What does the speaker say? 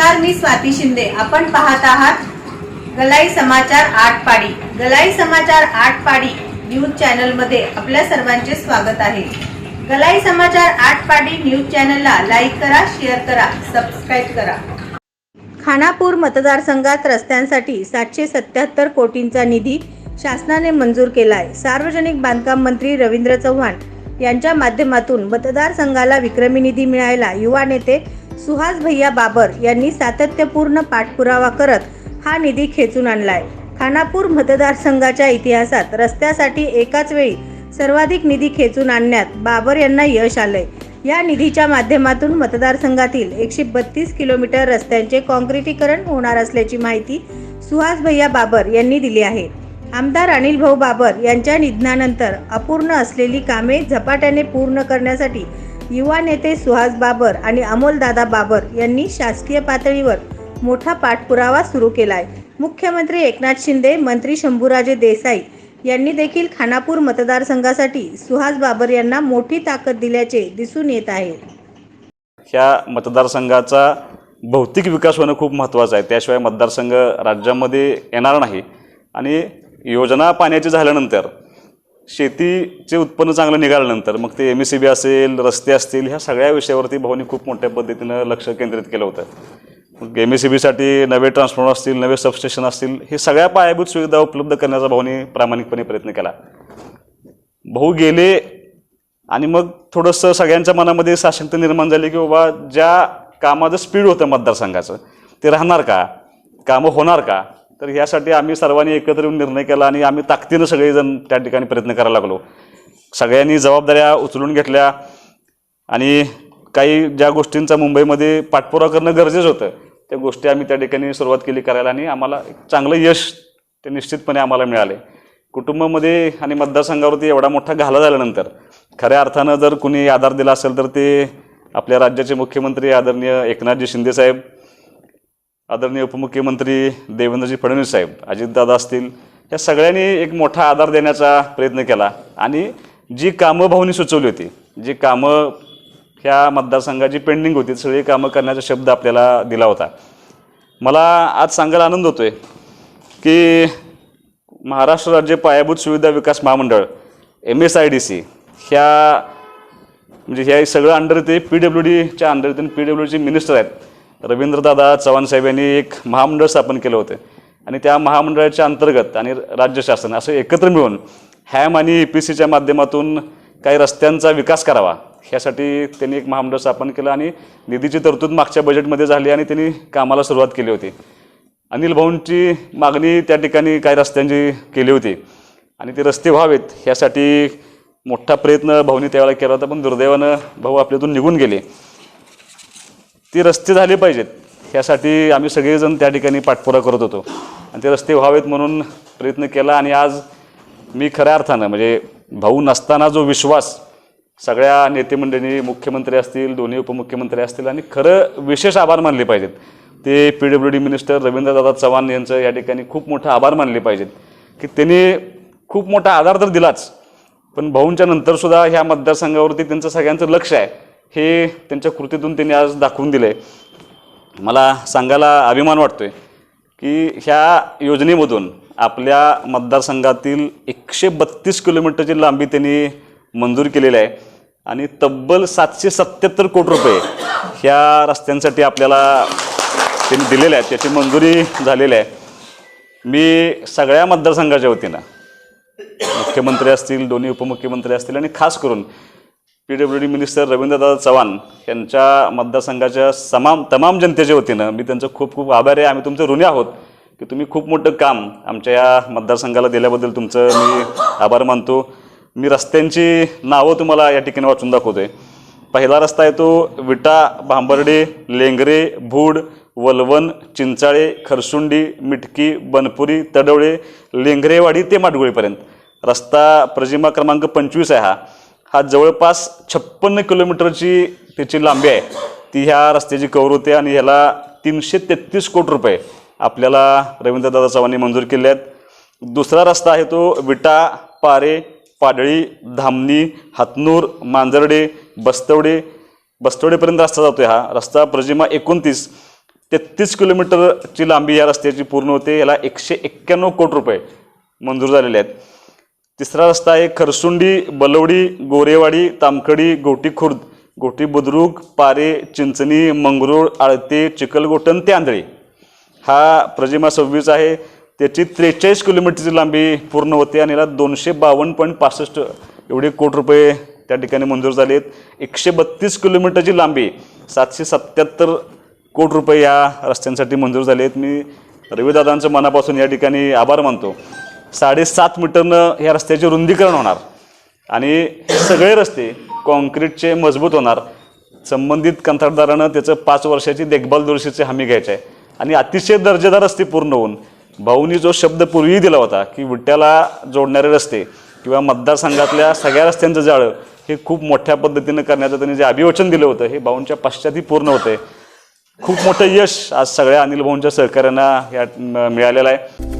नमस्कार मी स्वाती शिंदे. आपण पाहत आहात गलाई समाचार आठ पाडी गलाई समाचार आठ पाडी न्यूज चॅनलमध्ये आपल्या सर्वांचे स्वागत आहे. गलाई समाचार आठ पाडी न्यूज चॅनलला लाईक करा शेअर करा सबस्क्राईब करा. खानापूर मतदारसंघात रस्त्यांसाठी सातशे सत्याहत्तर कोटींचा निधी शासनाने मंजूर केला आहे सार्वजनिक बांधकाम मंत्री रवींद्र चव्हाण यांच्या माध्यमातून मतदारसंघाला विक्रमी निधी मिळायला युवा नेते सुहास भैया बाबर यांनी सातत्यपूर्ण पाठपुरावा करत हा निधी खेचून आणलाय. खानापूर मतदारसंघाच्या इतिहासात रस्त्यासाठी एकाच वेळी सर्वाधिक निधी खेचून आणण्यात बाबर यांना यश आलंय. या निधीच्या माध्यमातून मतदारसंघातील एकशे बत्तीस किलोमीटर रस्त्यांचे काँक्रिटीकरण होणार असल्याची माहिती सुहास भैया बाबर यांनी दिली आहे. आमदार अनिल भाऊ बाबर यांच्या निधनानंतर अपूर्ण असलेली कामे झपाट्याने पूर्ण करण्यासाठी युवा नेते सुहास बाबर आणि अमोलदादा बाबर यांनी शासकीय पातळीवर मोठा पाठपुरावा सुरू केलाय. मुख्यमंत्री एकनाथ शिंदे मंत्री शंभूराजे देसाई यांनी देखील खानापूर मतदारसंघासाठी सुहास बाबर यांना मोठी ताकद दिल्याचे दिसून येत आहे. ह्या मतदारसंघाचा भौतिक विकास होणं खूप महत्त्वाचं आहे. त्याशिवाय मतदारसंघ राज्यामध्ये येणार नाही. आणि योजना पाण्याची झाल्यानंतर शेतीचे उत्पन्न चांगलं निघाल्यानंतर मग ते एम एस सी बी असेल रस्ते असतील ह्या सगळ्या विषयावरती भाऊनी खूप मोठ्या पद्धतीनं लक्ष केंद्रित केलं होतं. मग एम एस सी बीसाठी नवे ट्रान्सफॉर्मर असतील नवे सबस्टेशन असतील हे सगळ्या पायाभूत सुविधा उपलब्ध करण्याचा भाऊनी प्रामाणिकपणे प्रयत्न केला. भाऊ गेले आणि मग थोडंसं सगळ्यांच्या मनामध्ये साशंकता निर्माण झाली की बाबा ज्या कामाचं स्पीड होतं मतदारसंघाचं ते राहणार का? कामं होणार का? तर ह्यासाठी आम्ही सर्वांनी एकत्र येऊन निर्णय केला आणि आम्ही ताकदीनं सगळेजण त्या ठिकाणी प्रयत्न करायला लागलो. सगळ्यांनी जबाबदाऱ्या उचलून घेतल्या आणि काही ज्या गोष्टींचा मुंबईमध्ये पाठपुरावा करणं गरजेचं होतं त्या गोष्टी आम्ही त्या ठिकाणी सुरुवात केली करायला आणि आम्हाला एक चांगलं यश ते निश्चितपणे आम्हाला मिळाले. कुटुंबामध्ये आणि मतदारसंघावरती एवढा मोठा घाला झाल्यानंतर खऱ्या अर्थानं जर कुणी आधार दिला असेल तर ते आपल्या राज्याचे मुख्यमंत्री आदरणीय एकनाथजी शिंदेसाहेब आदरणीय उपमुख्यमंत्री देवेंद्रजी फडणवीस साहेब अजितदादा असतील या सगळ्यांनी एक मोठा आधार देण्याचा प्रयत्न केला. आणि जी कामं भाऊनी सुचवली होती जी कामं ह्या मतदारसंघाची पेंडिंग होती सगळी कामं करण्याचा शब्द आपल्याला दिला होता. मला आज सांगायला आनंद होतो आहे की महाराष्ट्र राज्य पायाभूत सुविधा विकास महामंडळ M S I D C ह्या म्हणजे ह्या सगळं अंडर ते पी डब्ल्यू डीच्या अंडर ते पी डब्ल्यू डीचे मिनिस्टर आहेत रवींद्रदादा चव्हाण साहेब यांनी एक महामंडळ स्थापन केलं होतं. आणि त्या महामंडळाच्या अंतर्गत आणि राज्य शासन असं एकत्र मिळून हॅम आणि ई पी सीच्या माध्यमातून काही रस्त्यांचा विकास करावा ह्यासाठी त्यांनी एक महामंडळ स्थापन केलं आणि निधीची तरतूद मागच्या बजेटमध्ये झाली आणि त्यांनी कामाला सुरुवात केली होती. अनिल भाऊंची मागणी त्या ठिकाणी काही रस्त्यांची केली होती. आणि ते रस्ते व्हावेत ह्यासाठी मोठा प्रयत्न भाऊनी त्यावेळेला केला होता पण दुर्दैवानं भाऊ आपल्यातून निघून गेले. ती रस्ते झाले पाहिजेत. ह्यासाठी आम्ही सगळेजण त्या ठिकाणी पाठपुरा करत होतो. आणि ते रस्ते व्हावेत म्हणून प्रयत्न केला आणि आज मी खऱ्या अर्थानं म्हणजे भाऊ नसताना जो विश्वास सगळ्या नेतेमंडळींनी मुख्यमंत्री असतील दोन्ही उपमुख्यमंत्री असतील आणि खरं विशेष आभार मानले पाहिजेत. ते P W D minister रवींद्रदादा Chavan यांचं या ठिकाणी खूप मोठा आभार मानले पाहिजेत. की त्यांनी खूप मोठा आधार तर दिलाच पण भाऊंच्या नंतरसुद्धा ह्या मतदारसंघावरती त्यांचं सगळ्यांचं लक्ष आहे. हे त्यांच्या कृतीतून त्यांनी आज दाखवून दिलं आहे मला सांगायला अभिमान वाटतो आहे की ह्या योजनेमधून आपल्या मतदारसंघातील एकशे बत्तीस किलोमीटरची लांबी त्यांनी मंजूर केलेली आहे. आणि तब्बल सातशे सत्याहत्तर कोटी रुपये ह्या रस्त्यांसाठी आपल्याला त्यांनी दिलेले आहेत. त्याची मंजुरी झालेली आहे. मी सगळ्या मतदारसंघाच्या वतीनं मुख्यमंत्री असतील दोन्ही उपमुख्यमंत्री असतील आणि खास करून P W D minister Ravindradada Chavan यांच्या मतदारसंघाच्या समाम तमाम जनतेच्या वतीनं मी त्यांचं खूप खूप आभारी आहे. आम्ही तुमचं ऋणी आहोत की तुम्ही खूप मोठं काम आमच्या या मतदारसंघाला दिल्याबद्दल तुमचं मी आभार मानतो. मी रस्त्यांची नावं तुम्हाला या ठिकाणी वाचून दाखवतोय. पहिला रस्ता आहे तो विटा भांबर्डे लेंगरे भूड वलवण चिंचाळे खरसुंडी मिटकी बनपुरी तडवळे लेंगरेवाडी ते माडगुळीपर्यंत. रस्ता प्रजिमा क्रमांक पंचवीस आहे हा. हा जवळपास छप्पन्न किलोमीटरची त्याची लांबी आहे. ती ह्या रस्त्याची कवर होते आणि ह्याला तीनशे तेहतीस कोटी रुपये आपल्याला रवींद्रदादा चव्हाणने मंजूर केले आहेत. दुसरा रस्ता आहे तो विटा पारे पाडळी धामणी हातनूर मांजर्डे बस्तवडे. बस्तवडेपर्यंत रस्ता जातो हा. रस्ता प्रजिमा एकोणतीस. तेहतीस किलोमीटरची लांबी या रस्त्याची पूर्ण होते. याला एकशे एक्क्याण्णव कोटी रुपये मंजूर झालेले आहेत. तिसरा रस्ता आहे खरसुंडी बलवडी गोरेवाडी तामकडी गोटी खुर्द गोटी बुद्रुक पारे चिंचणी मंगरूळ आळते चिखलगोटन ते आंधळे हा प्रजिमा सव्वीस आहे. त्याची त्रेचाळीस किलोमीटरची लांबी पूर्ण होते आणि याला दोनशे बावन्न पॉईंट पासष्ट एवढे कोटी रुपये त्या ठिकाणी मंजूर झाले आहेत. एकशे बत्तीस किलोमीटरची लांबी सातशे सत्याहत्तर कोटी रुपये या रस्त्यांसाठी मंजूर झाले आहेत. मी रविदादांचं मनापासून या ठिकाणी आभार मानतो. साडेसात मीटरनं ह्या रस्त्याचे रुंदीकरण होणार. आणि हे सगळे रस्ते कॉन्क्रीटचे मजबूत होणार. संबंधित कंत्राटदारानं त्याचं पाच वर्षाची देखभाल दुरुस्तीची हमी घ्यायची आहे. आणि अतिशय दर्जेदार रस्ते पूर्ण होऊन भाऊनी जो शब्द पूर्वी दिला होता की विट्याला जोडणारे रस्ते किंवा मतदारसंघातल्या सगळ्या रस्त्यांचं जाळं हे खूप मोठ्या पद्धतीनं करण्याचं त्यांनी जे अभिवचन दिलं होतं हे भाऊंच्या पश्चातही पूर्ण होते खूप मोठं यश आज सगळ्या अनिल भाऊंच्या सहकार्यांना या मिळालेलं आहे.